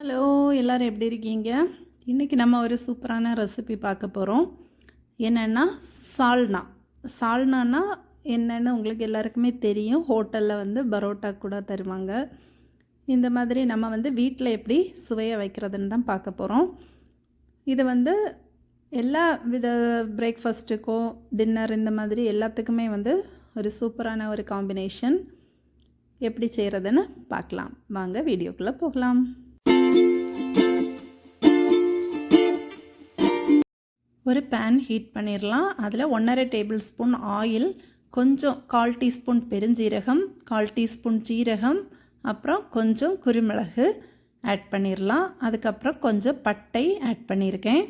Hello எல்லோரும் எப்படி இருக்கீங்க? இன்றைக்கி நம்ம ஒரு சூப்பரான ரெசிபி பார்க்க போகிறோம் என்னென்னா சால்னா. சால்னானா என்னென்னு உங்களுக்கு எல்லாருக்குமே தெரியும். ஹோட்டலில் வந்து பரோட்டா கூட தருவாங்க. இந்த மாதிரி நம்ம வந்து வீட்டில் எப்படி சுவையை வைக்கிறதுன்னு தான் பார்க்க போகிறோம் இது வந்து எல்லா வித பிரேக்ஃபாஸ்ட்டுக்கும் டின்னர் இந்த மாதிரி எல்லாத்துக்குமே வந்து ஒரு சூப்பரான ஒரு காம்பினேஷன் எப்படி செய்கிறதுன்னு பார்க்கலாம். வாங்க வீடியோக்குள்ளே போகலாம். ஒரு பேன் ஹீட் பண்ணிடலாம் அதில் ஒன்றரை டேபிள் ஸ்பூன் ஆயில் கொஞ்சம் கால் டீஸ்பூன் பெருஞ்சீரகம் கால் டீஸ்பூன் ஜீரகம் அப்புறம் கொஞ்சம் குருமிளகு ஆட் பண்ணிடலாம் அதுக்கப்புறம் கொஞ்சம் பட்டை ஆட் பண்ணியிருக்கேன்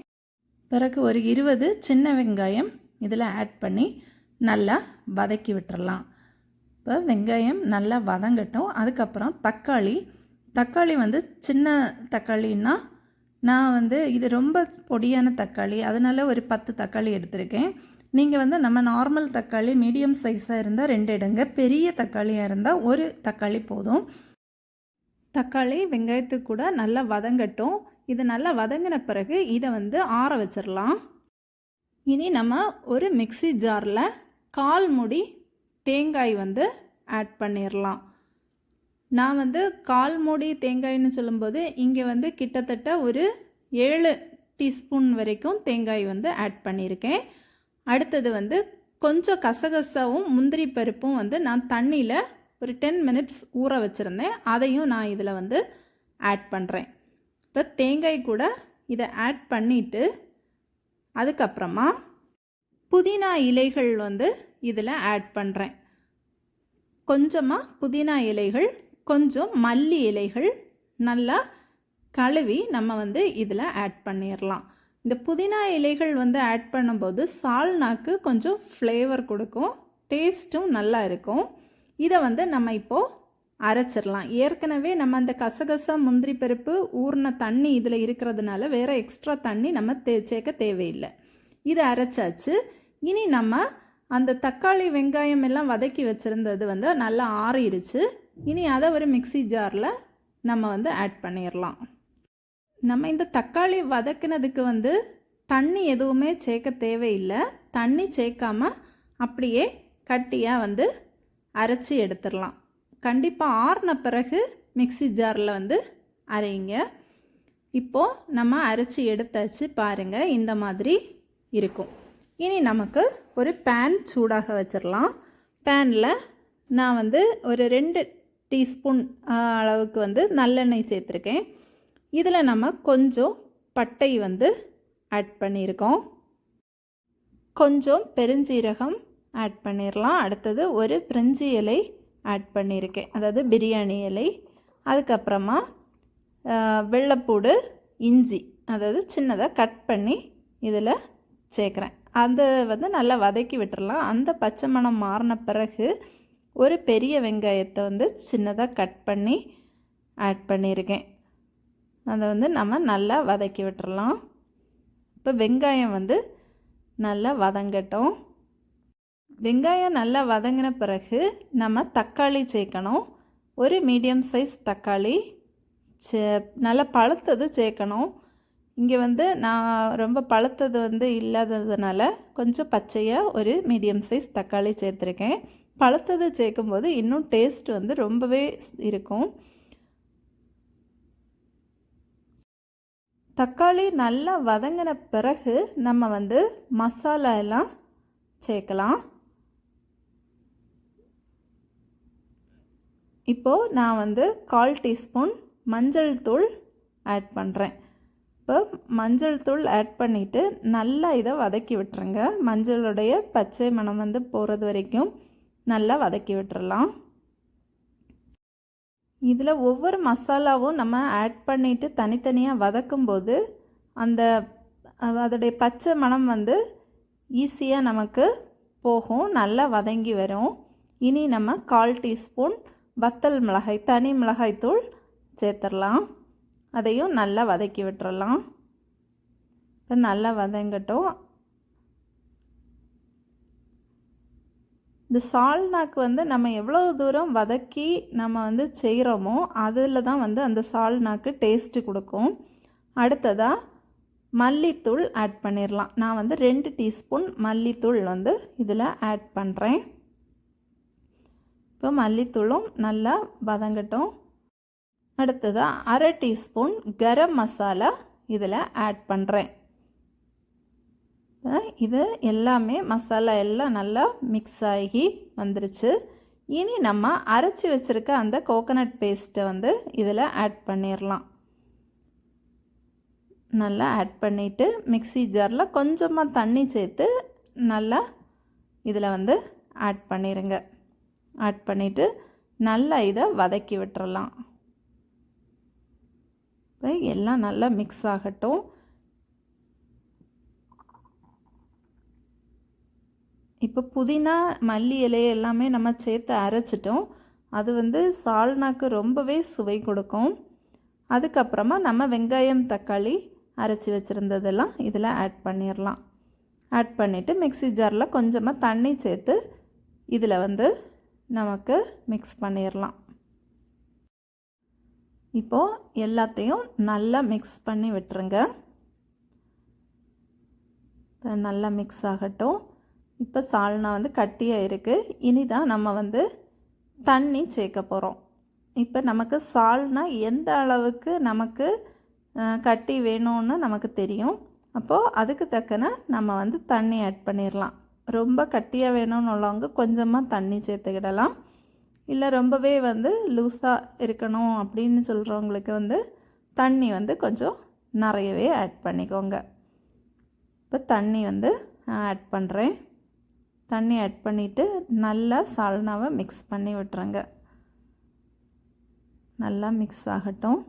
பிறகு ஒரு இருபது சின்ன வெங்காயம் இதில் ஆட் பண்ணி நல்லா வதக்கி விட்டுறலாம் இப்போ வெங்காயம் நல்லா வதங்கட்டும். அதுக்கப்புறம் தக்காளி. தக்காளி வந்து சின்ன தக்காளின்னா நான் வந்து இது ரொம்ப பொடியான தக்காளி அதனால் ஒரு பத்து தக்காளி எடுத்திருக்கேன். நீங்கள் வந்து நம்ம நார்மல் தக்காளி மீடியம் சைஸாக இருந்தால் ரெண்டு எடுங்க பெரிய தக்காளியாக இருந்தால் ஒரு தக்காளி போதும். தக்காளி வெங்காயத்துக்கு கூட நல்லா வதங்கட்டும். இது நல்லா வதங்கின பிறகு இதை வந்து ஆற வச்சிடலாம் இனி நம்ம ஒரு மிக்சி ஜாரில் கால் முடி தேங்காய் வந்து ஆட் பண்ணிடலாம் நான் வந்து கால் மூடி தேங்காய்னு சொல்லும்போது இங்கே வந்து கிட்டத்தட்ட ஒரு ஏழு டீஸ்பூன் வரைக்கும் தேங்காய் வந்து ஆட் பண்ணியிருக்கேன். அடுத்தது வந்து கொஞ்சம் கசகசாவும் முந்திரி பருப்பும் வந்து நான் தண்ணியில் ஒரு டென் மினிட்ஸ் ஊற வச்சுருந்தேன். அதையும் நான் இதில் வந்து ஆட் பண்ணுறேன் இப்போ தேங்காய் கூட இதை ஆட் பண்ணிவிட்டு அதுக்கப்புறமா புதினா இலைகள் வந்து இதில் ஆட் பண்ணுறேன் கொஞ்சமாக புதினா இலைகள் கொஞ்சம் மல்லி இலைகள் நல்லா கழுவி நம்ம வந்து இதில் ஆட் பண்ணிடலாம் இந்த புதினா இலைகள் வந்து ஆட் பண்ணும்போது சால்னாக்கு கொஞ்சம் ஃப்ளேவர் கொடுக்கும் டேஸ்ட்டும் நல்லா இருக்கும். இதை வந்து நம்ம இப்போது அரைச்சிடலாம் ஏற்கனவே நம்ம அந்த கசகசா முந்திரி பருப்பு ஊறின தண்ணி இதில் இருக்கிறதுனால வேறு எக்ஸ்ட்ரா தண்ணி நம்ம தே சேர்க்க தேவையில்லை. இதை அரைச்சாச்சு. இனி நம்ம அந்த தக்காளி வெங்காயம் எல்லாம் வதக்கி வச்சுருந்தது வந்து நல்லா ஆறிடுச்சு இனி அதை ஒரு மிக்சி ஜாரில் நம்ம வந்து ஆட் பண்ணிடலாம் நம்ம இந்த தக்காளி வதக்கினதுக்கு வந்து தண்ணி எதுவுமே சேர்க்க தேவையில்லை. தண்ணி சேர்க்காம அப்படியே கட்டியாக வந்து அரைச்சி எடுத்துடலாம் கண்டிப்பாக ஆறின பிறகு மிக்சி ஜாரில் வந்து அரைங்க. இப்போது நம்ம அரைச்சி எடுத்தாச்சு பாருங்கள் இந்த மாதிரி இருக்கும். இனி நமக்கு ஒரு பேன் சூடாக வச்சிடலாம் பேனில் நான் வந்து ஒரு ரெண்டு டீஸ்பூன் அளவுக்கு வந்து நல்லெண்ணெய் சேர்த்துருக்கேன். இதில் நம்ம கொஞ்சம் பட்டை வந்து ஆட் பண்ணியிருக்கோம். கொஞ்சம் பெருஞ்சீரகம் ஆட் பண்ணிடலாம் அடுத்தது ஒரு பிரிஞ்சி இலை ஆட் பண்ணியிருக்கேன். அதாவது பிரியாணி இலை. அதுக்கப்புறமா வெள்ளைப்பூடு இஞ்சி அதாவது சின்னதாக கட் பண்ணி இதில் சேர்க்குறேன். அதை வந்து நல்லா வதக்கி விட்டுறலாம் அந்த பச்சை மணம் மாறின பிறகு ஒரு பெரிய வெங்காயத்தை வந்து சின்னதாக கட் பண்ணி ஆட் பண்ணியிருக்கேன் அதை வந்து நம்ம நல்லா வதக்கி விட்டுறலாம். இப்போ வெங்காயம் வந்து நல்லா வதங்கட்டும். வெங்காயம் நல்லா வதங்கின பிறகு நம்ம தக்காளி சேர்க்கணும். ஒரு மீடியம் சைஸ் தக்காளி. சே நல்லா பழுத்தது சேர்க்கணும். இங்கே வந்து நான் ரொம்ப பழுத்தது வந்து இல்லாததுனால கொஞ்சம் பச்சையாக ஒரு மீடியம் சைஸ் தக்காளி சேர்த்துருக்கேன். பழுத்ததை சேர்க்கும்போது இன்னும் டேஸ்ட் வந்து ரொம்பவே இருக்கும். தக்காளி நல்லா வதங்கின பிறகு நம்ம வந்து மசாலா எல்லாம் சேர்க்கலாம். இப்போது நான் வந்து கால் டீஸ்பூன் மஞ்சள் தூள் ஆட் பண்ணுறேன் இப்போ மஞ்சள் தூள் ஆட் பண்ணிவிட்டு நல்லா இதை வதக்கி விட்டுருங்க. மஞ்சளுடைய பச்சை மணம் வந்து போகிறது வரைக்கும். நல்லா வதக்கி விட்டுறலாம். இதில் ஒவ்வொரு மசாலாவும் நம்ம ஆட் பண்ணிவிட்டு தனித்தனியாக வதக்கும்போது அந்த அதோடைய பச்சை மணம் வந்து ஈஸியாக நமக்கு போகும். நல்லா வதங்கி வரும். இனி நம்ம கால் டீஸ்பூன் வத்தல் மிளகாய் தனி மிளகாய் தூள் சேர்த்துடலாம். அதையும் நல்லா வதக்கி விட்டுறலாம். இப்போ நல்லா வதங்கட்டும். இந்த சால்னாக்கு வந்து நம்ம எவ்வளோ தூரம் வதக்கி நம்ம வந்து செய்கிறோமோ அதில் தான் வந்து அந்த சால்னாக்கு டேஸ்ட்டு கொடுக்கும். அடுத்ததாக மல்லித்தூள் ஆட் பண்ணிடலாம் நான் வந்து ரெண்டு டீஸ்பூன் மல்லித்தூள் வந்து இதில் ஆட் பண்ணுறேன் இப்போ மல்லித்தூளும் நல்லா வதங்கட்டும். அடுத்ததாக அரை டீஸ்பூன் கரம் மசாலா இதில் ஆட் பண்ணுறேன் இது எல்லாமே மசாலா எல்லாம் நல்லா மிக்ஸ் ஆகி வந்துருச்சு. இனி நம்ம அரைச்சி வச்சுருக்க அந்த கோகனட் பேஸ்ட்டை வந்து இதில் ஆட் பண்ணிடலாம் நல்லா ஆட் பண்ணிவிட்டு மிக்ஸி ஜாரில் கொஞ்சமாக தண்ணி சேர்த்து நல்லா இதில் வந்து ஆட் பண்ணிடுங்க ஆட் பண்ணிவிட்டு நல்லா இதை வதக்கி விட்டுறலாம் இப்போ எல்லாம் நல்லா மிக்ஸ் ஆகட்டும். இப்போ புதினா மல்லி இலை எல்லாமே நம்ம சேர்த்து அரைச்சிட்டோம். அது வந்து சால்னாக்கு ரொம்பவே சுவை கொடுக்கும். அதுக்கப்புறமா நம்ம வெங்காயம் தக்காளி அரைச்சி வச்சுருந்ததெல்லாம் இதில் ஆட் பண்ணிடலாம் ஆட் பண்ணிவிட்டு மிக்ஸி ஜாரில் கொஞ்சமாக தண்ணி சேர்த்து இதில் வந்து நமக்கு மிக்ஸ் பண்ணிடலாம் இப்போது எல்லாத்தையும் நல்லா மிக்ஸ் பண்ணி விட்டுருங்க. நல்லா மிக்ஸ் ஆகட்டும். இப்போ சால்னா வந்து கட்டியாக இருக்குது இனி தான் நம்ம வந்து தண்ணி சேர்க்க போகிறோம் இப்போ நமக்கு சால்னா எந்த அளவுக்கு நமக்கு கட்டி வேணும்னு நமக்கு தெரியும். அப்போது அதுக்கு தக்கன நம்ம வந்து தண்ணி ஆட் பண்ணிடலாம் ரொம்ப கட்டியாக வேணும்னு உள்ளவங்க கொஞ்சமாக தண்ணி சேர்த்துக்கிடலாம் இல்லை ரொம்பவே வந்து லூஸாக இருக்கணும் அப்படின்னு சொல்கிறவங்களுக்கு வந்து தண்ணி வந்து கொஞ்சம் நிறையவே ஆட் பண்ணிக்கோங்க. இப்போ தண்ணி வந்து ஆட் பண்ணுறேன் தண்ணி ஆட் பண்ணிவிட்டு நல்லா சால்னாவை மிக்ஸ் பண்ணி விட்டுறேங்க நல்லா மிக்ஸ் ஆகட்டும்.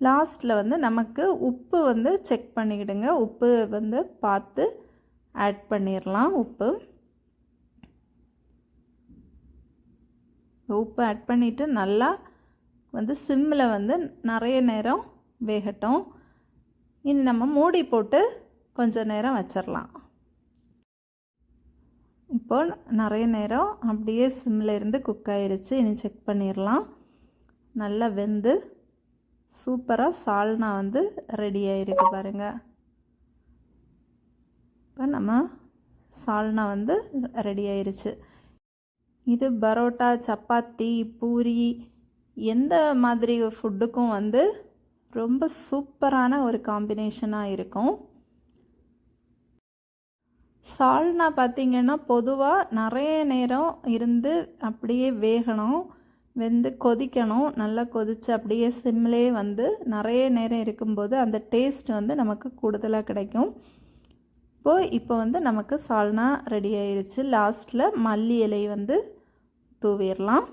லாஸ்ட்டில் வந்து நமக்கு உப்பு வந்து செக் பண்ணிக்கிடுங்க. உப்பு வந்து பார்த்து ஆட் பண்ணிடலாம் உப்பு. உப்பு ஆட் பண்ணிவிட்டு நல்லா வந்து சிம்மில் வந்து நிறைய நேரம் வேகட்டும். இனி நம்ம மூடி போட்டு கொஞ்சம் நேரம் வச்சிடலாம் இப்போ நிறைய நேரம் அப்படியே சிம்மில் இருந்து குக் ஆயிடுச்சு இனி செக் பண்ணிடலாம் நல்லா வெந்து சூப்பராக சால்னா வந்து ரெடி ஆகிருக்கு பாருங்கள் இப்போ நம்ம சால்னா வந்து ரெடி ஆயிடுச்சு இது பரோட்டா சப்பாத்தி பூரி எந்த மாதிரி ஃபுட்டுக்கும் வந்து ரொம்ப சூப்பரான ஒரு காம்பினேஷனாக இருக்கும். சால்னா பார்த்திங்கன்னா பொதுவாக நிறைய நேரம் இருந்து அப்படியே வேகணும் வெந்து கொதிக்கணும் நல்லா கொதித்து அப்படியே சிம்லே வந்து நிறைய நேரம் இருக்கும்போது அந்த டேஸ்ட் வந்து நமக்கு கூடுதலாக கிடைக்கும். இப்போது இப்போ வந்து நமக்கு சால்னா ரெடி ஆயிடுச்சு லாஸ்ட்டில் மல்லி இலை வந்து தூவிடலாம்.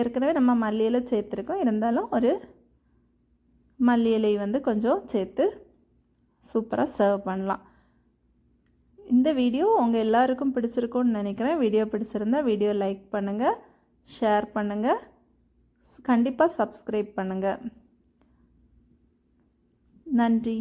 ஏற்கனவே நம்ம மல்லி இலை சேர்த்துருக்கோம். இருந்தாலும் ஒரு மல்லி இலை வந்து கொஞ்சம் சேர்த்து சூப்பராக சர்வ் பண்ணலாம். இந்த வீடியோ உங்கள் எல்லாருக்கும் பிடிச்சிருக்கும்னு நினைக்கிறேன். வீடியோ பிடிச்சிருந்தா வீடியோ லைக் பண்ணுங்கள் ஷேர் பண்ணுங்கள் கண்டிப்பாக சப்ஸ்கிரைப் பண்ணுங்கள் நன்றி.